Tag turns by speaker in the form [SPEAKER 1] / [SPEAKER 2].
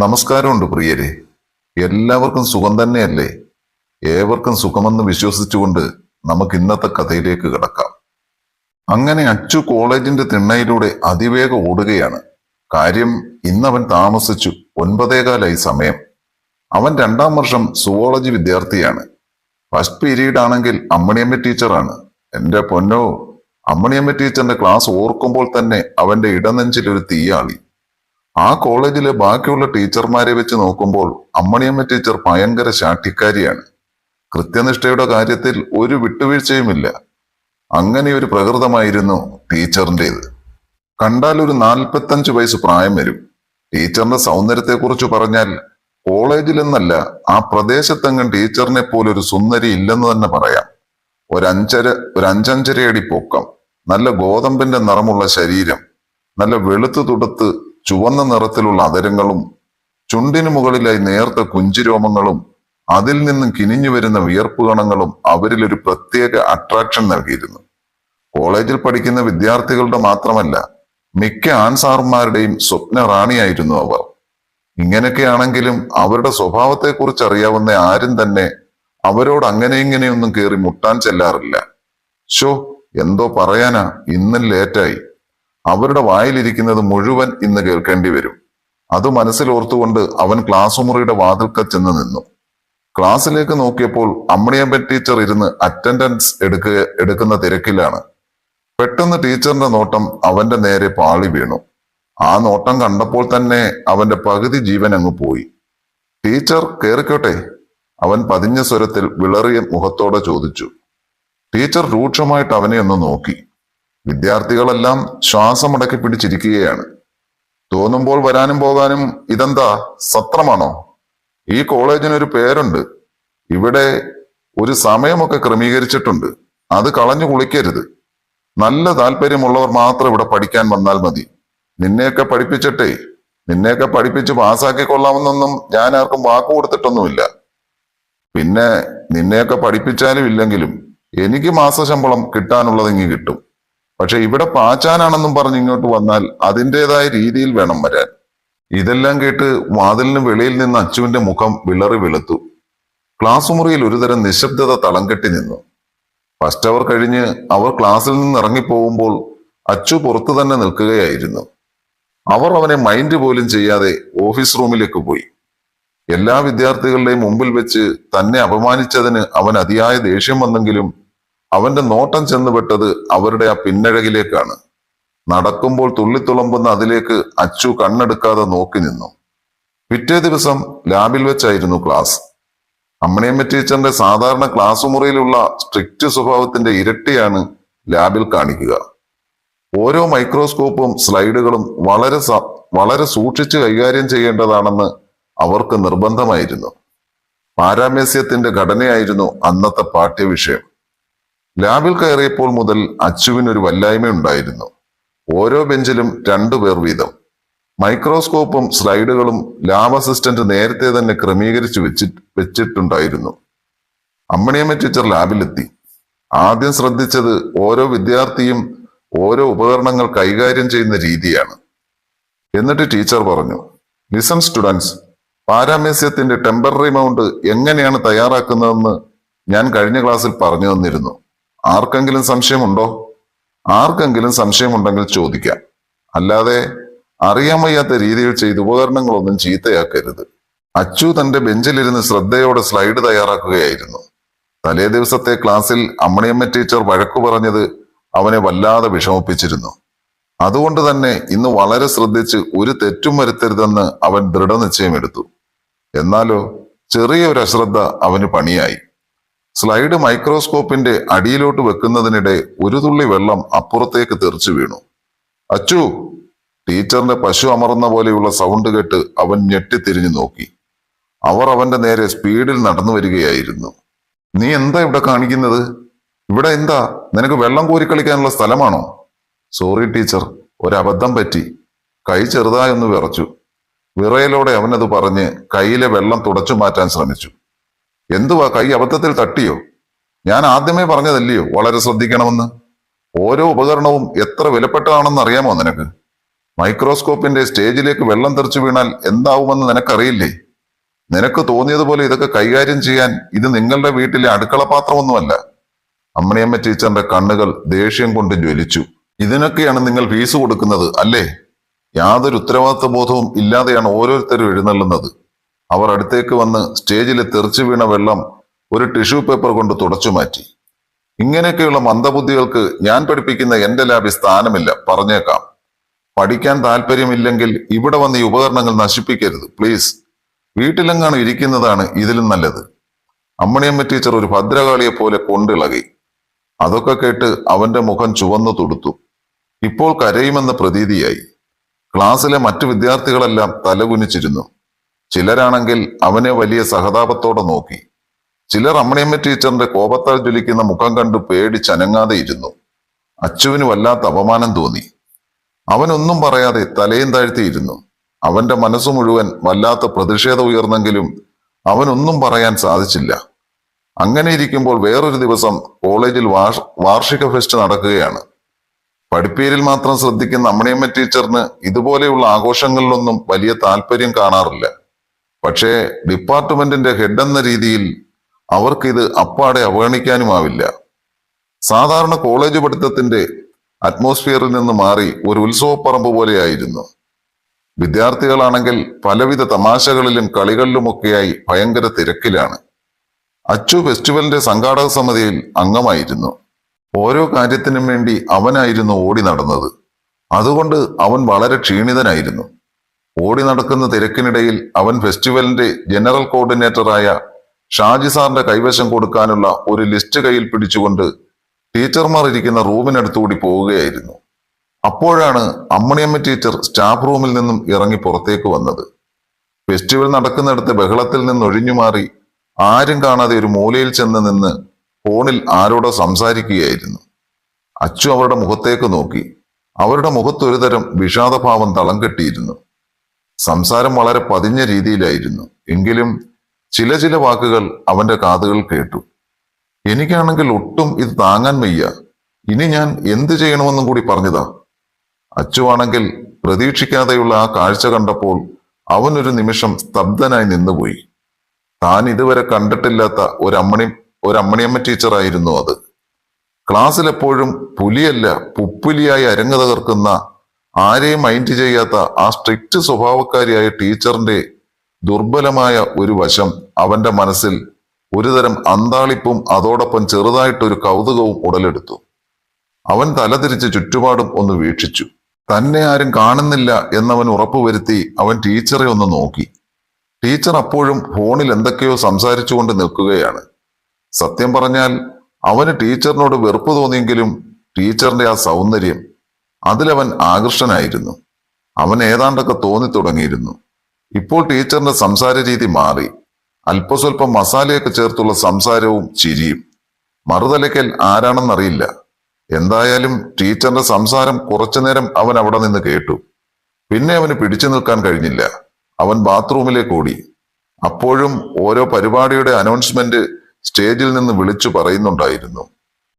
[SPEAKER 1] നമസ്കാരമുണ്ട് പ്രിയരെ. എല്ലാവർക്കും സുഖം തന്നെയല്ലേ? ഏവർക്കും സുഖമെന്ന് വിശ്വസിച്ചുകൊണ്ട് നമുക്ക് ഇന്നത്തെ കഥയിലേക്ക് കിടക്കാം. അങ്ങനെ അച്ചു കോളേജിന്റെ തിണ്ണയിലൂടെ അതിവേഗം ഓടുകയാണ്. കാര്യം ഇന്നവൻ താമസിച്ചു ഒൻപതേകാലായി സമയം. അവൻ രണ്ടാം വർഷം സുവോളജി വിദ്യാർത്ഥിയാണ്. ഫസ്റ്റ് പീരീഡ് ആണെങ്കിൽ അമ്മണിയമ്മ ടീച്ചറാണ്. എന്റെ പൊന്നോ അമ്മണിയമ്മ ടീച്ചറിന്റെ ക്ലാസ് ഓർക്കുമ്പോൾ തന്നെ അവന്റെ ഇടനെഞ്ചിൽ ഒരു തീയാളി. ആ കോളേജിലെ ബാക്കിയുള്ള ടീച്ചർമാരെ വെച്ച് നോക്കുമ്പോൾ അമ്മണിയമ്മ ടീച്ചർ ഭയങ്കര ശാഠ്യക്കാരിയാണ്. കൃത്യനിഷ്ഠയുടെ കാര്യത്തിൽ ഒരു വിട്ടുവീഴ്ചയുമില്ല. അങ്ങനെ ഒരു പ്രകൃതമായിരുന്നു ടീച്ചറിന്റെത്. കണ്ടാൽ ഒരു നാൽപ്പത്തഞ്ച് വയസ്സ് പ്രായം വരും. ടീച്ചറിന്റെ സൗന്ദര്യത്തെക്കുറിച്ച് പറഞ്ഞാൽ കോളേജിലെന്നല്ല ആ പ്രദേശത്തെങ്ങും ടീച്ചറിനെ പോലെ ഒരു സുന്ദരി ഇല്ലെന്ന് തന്നെ പറയാം. ഒരഞ്ചര ഒരു അഞ്ചഞ്ചരയടി പൊക്കം നല്ല ഗോതമ്പിന്റെ നിറമുള്ള ശരീരം നല്ല വെളുത്തു തുടുത്ത് ചുവന്ന നിറത്തിലുള്ള അതരങ്ങളും ചുണ്ടിന് മുകളിലായി നേർത്ത കുഞ്ചിരോമങ്ങളും അതിൽ നിന്നും കിനിഞ്ഞു വരുന്ന വിയർപ്പ് കണങ്ങളും അവരിൽ ഒരു പ്രത്യേക അട്രാക്ഷൻ നൽകിയിരുന്നു. കോളേജിൽ പഠിക്കുന്ന വിദ്യാർത്ഥികളുടെ മാത്രമല്ല മിക്ക ആൻസാർമാരുടെയും സ്വപ്ന റാണിയായിരുന്നു അവർ. ഇങ്ങനെയൊക്കെയാണെങ്കിലും അവരുടെ സ്വഭാവത്തെക്കുറിച്ച് അറിയാവുന്ന ആരും തന്നെ അവരോട് അങ്ങനെ ഇങ്ങനെയൊന്നും കയറി മുട്ടാൻ ചെല്ലാറില്ല. ഷോ എന്തോ പറയാനാ ഇന്നും ലേറ്റായി. അവരുടെ വായിലിരിക്കുന്നത് മുഴുവൻ ഇന്ന് കേൾക്കേണ്ടി വരും. അത് മനസ്സിൽ മനസ്സിലോർത്തുകൊണ്ട് അവൻ ക്ലാസ് മുറിയുടെ വാതിൽക്ക ചെന്ന് നിന്നു. ക്ലാസ്സിലേക്ക് നോക്കിയപ്പോൾ അമ്മണിയമ്പൻ ടീച്ചർ ഇരുന്ന് അറ്റൻഡൻസ് എടുക്കുക എടുക്കുന്ന തിരക്കിലാണ്. പെട്ടെന്ന് ടീച്ചറിന്റെ നോട്ടം അവന്റെ നേരെ പാളി വീണു. ആ നോട്ടം കണ്ടപ്പോൾ തന്നെ അവന്റെ പകുതി ജീവൻ അങ്ങ് പോയി. ടീച്ചർ കേറിക്കോട്ടെ? അവൻ പതിഞ്ഞ സ്വരത്തിൽ വിളറിയ മുഖത്തോടെ ചോദിച്ചു. ടീച്ചർ രൂക്ഷമായിട്ട് അവനെ ഒന്ന് നോക്കി. വിദ്യാർത്ഥികളെല്ലാം ശ്വാസം ശ്വാസമടക്കി പിടിച്ചിരിക്കുകയാണ്. തോന്നുമ്പോൾ വരാനും പോകാനും ഇതെന്താ സത്രമാണോ? ഈ കോളേജിനൊരു പേരുണ്ട്. ഇവിടെ ഒരു സമയമൊക്കെ ക്രമീകരിച്ചിട്ടുണ്ട്. അത് കളഞ്ഞു കുളിക്കരുത്. നല്ല താല്പര്യമുള്ളവർ മാത്രം ഇവിടെ പഠിക്കാൻ വന്നാൽ മതി. നിന്നെയൊക്കെ പഠിപ്പിച്ചിട്ടേ നിന്നെയൊക്കെ പഠിപ്പിച്ച് പാസ്സാക്കി കൊള്ളാമെന്നൊന്നും ഞാൻ ആർക്കും വാക്കു കൊടുത്തിട്ടൊന്നുമില്ല. പിന്നെ നിന്നെയൊക്കെ പഠിപ്പിച്ചാലും ഇല്ലെങ്കിലും എനിക്ക് മാസശമ്പളം കിട്ടാനുള്ളതെങ്കിൽ കിട്ടും. പക്ഷെ ഇവിടെ പാച്ചാനാണെന്നും പറഞ്ഞ് ഇങ്ങോട്ട് വന്നാൽ അതിന്റെതായ രീതിയിൽ വേണം വരാൻ. ഇതെല്ലാം കേട്ട് വാതിലിന് വെളിയിൽ നിന്ന് അച്ചുവിന്റെ മുഖം വിളറി വെളുത്തു. ക്ലാസ് മുറിയിൽ ഒരുതരം നിശബ്ദത തളം കെട്ടി നിന്നു. ഫസ്റ്റ് അവർ കഴിഞ്ഞ് അവർ ക്ലാസ്സിൽ നിന്ന് ഇറങ്ങിപ്പോകുമ്പോൾ അച്ചു പുറത്തു തന്നെ നിൽക്കുകയായിരുന്നു. അവർ അവനെ മൈൻഡ് പോലും ചെയ്യാതെ ഓഫീസ് റൂമിലേക്ക് പോയി. എല്ലാ വിദ്യാർത്ഥികളുടെയും മുമ്പിൽ വെച്ച് തന്നെ അപമാനിച്ചതിന് അവൻ അതിയായ ദേഷ്യം വന്നെങ്കിലും അവന്റെ നോട്ടം ചെന്നുപെട്ടത് അവരുടെ ആ പിന്നഴകിലേക്കാണ്. നടക്കുമ്പോൾ തുള്ളിത്തുളമ്പുന്ന അതിലേക്ക് അച്ചു കണ്ണെടുക്കാതെ നോക്കി നിന്നു. പിറ്റേ ദിവസം ലാബിൽ വെച്ചായിരുന്നു ക്ലാസ്. അമ്മണിയമ്മ ടീച്ചറിന്റെ സാധാരണ ക്ലാസ് മുറിയിലുള്ള സ്ട്രിക്റ്റ് സ്വഭാവത്തിന്റെ ഇരട്ടിയാണ് ലാബിൽ കാണിക്കുക. ഓരോ മൈക്രോസ്കോപ്പും സ്ലൈഡുകളും വളരെ വളരെ സൂക്ഷിച്ച് കൈകാര്യം ചെയ്യേണ്ടതാണെന്ന് അവർക്ക് നിർബന്ധമായിരുന്നു. പാരാമേസ്യത്തിന്റെ ഘടനയായിരുന്നു അന്നത്തെ പാഠ്യവിഷയം. ലാബിൽ കയറിയപ്പോൾ മുതൽ അച്ചുവിന് അച്ചുവിനൊരു വല്ലായ്മയുണ്ടായിരുന്നു ഓരോ ബെഞ്ചിലും രണ്ടു പേർ വീതം. മൈക്രോസ്കോപ്പും സ്ലൈഡുകളും ലാബ് അസിസ്റ്റന്റ് നേരത്തെ തന്നെ ക്രമീകരിച്ചു വെച്ചി വെച്ചിട്ടുണ്ടായിരുന്നു. അമ്മണിയമ്മ ടീച്ചർ ലാബിലെത്തി. ആദ്യം ശ്രദ്ധിച്ചത് ഓരോ വിദ്യാർത്ഥിയും ഓരോ ഉപകരണങ്ങൾ കൈകാര്യം ചെയ്യുന്ന രീതിയാണ്. എന്നിട്ട് ടീച്ചർ പറഞ്ഞു ലിസൺ സ്റ്റുഡൻസ് പാരാമേസ്യത്തിന്റെ ടെമ്പററി മൗണ്ട് എങ്ങനെയാണ് തയ്യാറാക്കുന്നതെന്ന് ഞാൻ കഴിഞ്ഞ ക്ലാസ്സിൽ പറഞ്ഞു തന്നിരുന്നു. ആർക്കെങ്കിലും സംശയമുണ്ടോ? ആർക്കെങ്കിലും സംശയമുണ്ടെങ്കിൽ ചോദിക്കാം. അല്ലാതെ അറിയാൻ വയ്യാത്ത രീതിയിൽ ചെയ്ത് ഉപകരണങ്ങളൊന്നും ചീത്തയാക്കരുത്. അച്ചു തന്റെ ബെഞ്ചിലിരുന്ന് ശ്രദ്ധയോടെ സ്ലൈഡ് തയ്യാറാക്കുകയായിരുന്നു. തലേ ദിവസത്തെ ക്ലാസ്സിൽ അമ്മണിയമ്മ ടീച്ചർ വഴക്കു പറഞ്ഞത് അവനെ വല്ലാതെ വിഷമിപ്പിച്ചിരുന്നു. അതുകൊണ്ട് തന്നെ ഇന്ന് വളരെ ശ്രദ്ധിച്ച് ഒരു തെറ്റും വരുത്തരുതെന്ന് അവൻ ദൃഢനിശ്ചയമെടുത്തു. എന്നാലോ ചെറിയൊരു അശ്രദ്ധ അവന് പണിയായി. സ്ലൈഡ് മൈക്രോസ്കോപ്പിന്റെ അടിയിലോട്ട് വെക്കുന്നതിനിടെ ഒരു തുള്ളി വെള്ളം അപ്പുറത്തേക്ക് തെറിച്ചു വീണു. അച്ചു! ടീച്ചറിന്റെ പശു അമർന്ന പോലെയുള്ള സൗണ്ട് കേട്ട് അവൻ ഞെട്ടിത്തിരിഞ്ഞു നോക്കി. അവർ അവന്റെ നേരെ സ്പീഡിൽ നടന്നു വരികയായിരുന്നു. നീ എന്താ ഇവിടെ കാണിക്കുന്നത്? ഇവിടെ എന്താ? നിനക്ക് വെള്ളം കോരി കളിക്കാനുള്ള സ്ഥലമാണോ? സോറി ടീച്ചർ ഒരബദ്ധം പറ്റി. കൈ ചെറുതായൊന്ന് വിറച്ചു. വിറയലോടെ അവനത് പറഞ്ഞ് കയ്യിലെ വെള്ളം തുടച്ചു മാറ്റാൻ ശ്രമിച്ചു. എന്തുവാ കൈ അബദ്ധത്തിൽ തട്ടിയോ? ഞാൻ ആദ്യമേ പറഞ്ഞതല്ലയോ വളരെ ശ്രദ്ധിക്കണമെന്ന്? ഓരോ ഉപകരണവും എത്ര വിലപ്പെട്ടതാണെന്ന് അറിയാമോ നിനക്ക്? മൈക്രോസ്കോപ്പിന്റെ സ്റ്റേജിലേക്ക് വെള്ളം തെറിച്ചു വീണാൽ എന്താവുമെന്ന് നിനക്കറിയില്ലേ? നിനക്ക് തോന്നിയതുപോലെ ഇതൊക്കെ കൈകാര്യം ചെയ്യാൻ ഇത് നിങ്ങളുടെ വീട്ടിലെ അടുക്കള പാത്രമൊന്നുമല്ല അമ്മണിയമ്മ ടീച്ചറിന്റെ കണ്ണുകൾ ദേഷ്യം കൊണ്ട് ജ്വലിച്ചു. ഇതിനൊക്കെയാണ് നിങ്ങൾ ഫീസ് കൊടുക്കുന്നത് അല്ലേ? യാതൊരു ഉത്തരവാദിത്വ ബോധവും ഇല്ലാതെയാണ് ഓരോരുത്തരും എഴുന്നള്ളുന്നത്. അവർ അടുത്തേക്ക് വന്ന് സ്റ്റേജിലെ തെറിച്ചു വീണ വെള്ളം ഒരു ടിഷ്യൂ പേപ്പർ കൊണ്ട് തുടച്ചു മാറ്റി. ഇങ്ങനെയൊക്കെയുള്ള മന്ദബുദ്ധികൾക്ക് ഞാൻ പഠിപ്പിക്കുന്ന എന്റെ ലാബിൽ സ്ഥാനമില്ല. പറഞ്ഞേക്കാം. പഠിക്കാൻ താല്പര്യമില്ലെങ്കിൽ ഇവിടെ വന്ന് ഈ ഉപകരണങ്ങൾ നശിപ്പിക്കരുത്. പ്ലീസ്. വീട്ടിലെങ്ങാണ് ഇരിക്കുന്നതാണ് ഇതിലും നല്ലത്. അമ്മണിയമ്മ ടീച്ചർ ഒരു ഭദ്രകാളിയെ പോലെ കൊണ്ടിളകി. അതൊക്കെ കേട്ട് അവന്റെ മുഖം ചുവന്നു തുടുത്തു. ഇപ്പോൾ കരയുമെന്ന പ്രതീതിയായി. ക്ലാസ്സിലെ മറ്റു വിദ്യാർത്ഥികളെല്ലാം തലകുനിച്ചിരുന്നു. ചിലരാണെങ്കിൽ അവനെ വലിയ സഹതാപത്തോടെ നോക്കി. ചിലർ അമ്മണിയമ്മ ടീച്ചറിന്റെ കോപത്താൽ ജ്വലിക്കുന്ന മുഖം കണ്ടു പേടിച്ചനങ്ങാതെ ഇരുന്നു. അച്ചുവിന് വല്ലാത്ത അപമാനം തോന്നി. അവനൊന്നും പറയാതെ തലയും താഴ്ത്തിയിരുന്നു അവന്റെ മനസ്സു മുഴുവൻ വല്ലാത്ത പ്രതിഷേധം ഉയർന്നെങ്കിലും അവനൊന്നും പറയാൻ സാധിച്ചില്ല. അങ്ങനെ ഇരിക്കുമ്പോൾ വേറൊരു ദിവസം കോളേജിൽ വാർഷ- വാർഷിക ഫെസ്റ്റ് നടക്കുകയാണ്. പഠിപ്പീരിൽ മാത്രം ശ്രദ്ധിക്കുന്ന അമ്മണിയമ്മ ടീച്ചറിന് ഇതുപോലെയുള്ള ആഘോഷങ്ങളിലൊന്നും വലിയ താല്പര്യം കാണാറില്ല. പക്ഷേ ഡിപ്പാർട്ട്മെന്റിന്റെ ഹെഡ് എന്ന രീതിയിൽ അവർക്ക് ഇത് അപ്പാടെ അവഗണിക്കാനുമാവില്ല. സാധാരണ കോളേജ് പഠിത്തത്തിന്റെ അറ്റ്മോസ്ഫിയറിൽ നിന്ന് മാറി ഒരു ഉത്സവപ്പറമ്പ് പോലെയായിരുന്നു. വിദ്യാർത്ഥികളാണെങ്കിൽ പലവിധ തമാശകളിലും കളികളിലുമൊക്കെയായി ഭയങ്കര തിരക്കിലാണ്. അച്ചു ഫെസ്റ്റിവലിന്റെ സംഘാടക സമിതിയിൽ അംഗമായിരുന്നു. ഓരോ കാര്യത്തിനും വേണ്ടി അവനായിരുന്നു ഓടി നടന്നത്. അതുകൊണ്ട് അവൻ വളരെ ക്ഷീണിതനായിരുന്നു. ഓടി നടക്കുന്ന തിരക്കിനിടയിൽ അവൻ ഫെസ്റ്റിവലിന്റെ ജനറൽ കോർഡിനേറ്ററായ ഷാജി സാറിന്റെ കൈവശം കൊടുക്കാനുള്ള ഒരു ലിസ്റ്റ് കയ്യിൽ പിടിച്ചുകൊണ്ട് ടീച്ചർമാർ ഇരിക്കുന്ന റൂമിനടുത്തുകൂടി പോവുകയായിരുന്നു. അപ്പോഴാണ് അമ്മണിയമ്മ ടീച്ചർ സ്റ്റാഫ് റൂമിൽ നിന്നും ഇറങ്ങി പുറത്തേക്ക് വന്നത്. ഫെസ്റ്റിവൽ നടക്കുന്നിടത്ത് ബഹളത്തിൽ നിന്ന് ഒഴിഞ്ഞു മാറി ആരും കാണാതെ ഒരു മൂലയിൽ ചെന്ന് നിന്ന് ഫോണിൽ ആരോടോ സംസാരിക്കുകയായിരുന്നു. അച്ചു അവരുടെ മുഖത്തേക്ക് നോക്കി. അവരുടെ മുഖത്തൊരുതരം വിഷാദഭാവം തളം കെട്ടിയിരുന്നു. സംസാരം വളരെ പതിഞ്ഞ രീതിയിലായിരുന്നു. എങ്കിലും ചില ചില വാക്കുകൾ അവന്റെ കാതുകൾ കേട്ടു. എനിക്കാണെങ്കിൽ ഒട്ടും ഇത് താങ്ങാൻ വയ്യ. ഇനി ഞാൻ എന്ത് ചെയ്യണമെന്നും കൂടി പറഞ്ഞതാ. അച്ചുവാണെങ്കിൽ പ്രതീക്ഷിക്കാതെയുള്ള ആ കാഴ്ച കണ്ടപ്പോൾ അവൻ ഒരു നിമിഷം സ്തബ്ധനായി നിന്നുപോയി. താൻ ഇതുവരെ കണ്ടിട്ടില്ലാത്ത ഒരമ്മണി ഒരമ്മണിയമ്മ ടീച്ചറായിരുന്നു അത്. ക്ലാസ്സിൽ എപ്പോഴും പുലിയല്ല പുപ്പുലിയായി അരങ്ങ് തകർക്കുന്ന ആരെയും മൈൻഡ് ചെയ്യാത്ത ആ സ്ട്രിക്റ്റ് സ്വഭാവക്കാരിയായ ടീച്ചറിന്റെ ദുർബലമായ ഒരു വശം അവന്റെ മനസ്സിൽ ഒരുതരം അന്താളിപ്പും അതോടൊപ്പം ചെറുതായിട്ടൊരു കൗതുകവും ഉടലെടുത്തു. അവൻ തലതിരിച്ച് ചുറ്റുപാടും ഒന്ന് വീക്ഷിച്ചു. തന്നെ ആരും കാണുന്നില്ല എന്നവൻ ഉറപ്പുവരുത്തി അവൻ ടീച്ചറെ ഒന്ന് നോക്കി. ടീച്ചർ അപ്പോഴും ഫോണിൽ എന്തൊക്കെയോ സംസാരിച്ചുകൊണ്ട് നിൽക്കുകയാണ്. സത്യം പറഞ്ഞാൽ അവന് ടീച്ചറിനോട് വെറുപ്പ് തോന്നിയെങ്കിലും ടീച്ചറിന്റെ ആ സൗന്ദര്യം അതിലവൻ ആകർഷനായിരുന്നു അവൻ ഏതാണ്ടൊക്കെ തോന്നി തുടങ്ങിയിരുന്നു ഇപ്പോൾ ടീച്ചറിന്റെ സംസാര രീതി മാറി. അല്പസ്വല്പം മസാലയൊക്കെ ചേർത്തുള്ള സംസാരവും ചിരിയും. മറുതലയ്ക്കൽ ആരാണെന്നറിയില്ല. എന്തായാലും ടീച്ചറിന്റെ സംസാരം കുറച്ചുനേരം അവൻ അവിടെ നിന്ന് കേട്ടു. പിന്നെ അവന് പിടിച്ചു നിൽക്കാൻ കഴിഞ്ഞില്ല. അവൻ ബാത്റൂമിലേക്ക് ഓടി അപ്പോഴും ഓരോ പരിപാടിയുടെ അനൗൺസ്മെന്റ് സ്റ്റേജിൽ നിന്ന് വിളിച്ചു പറയുന്നുണ്ടായിരുന്നു.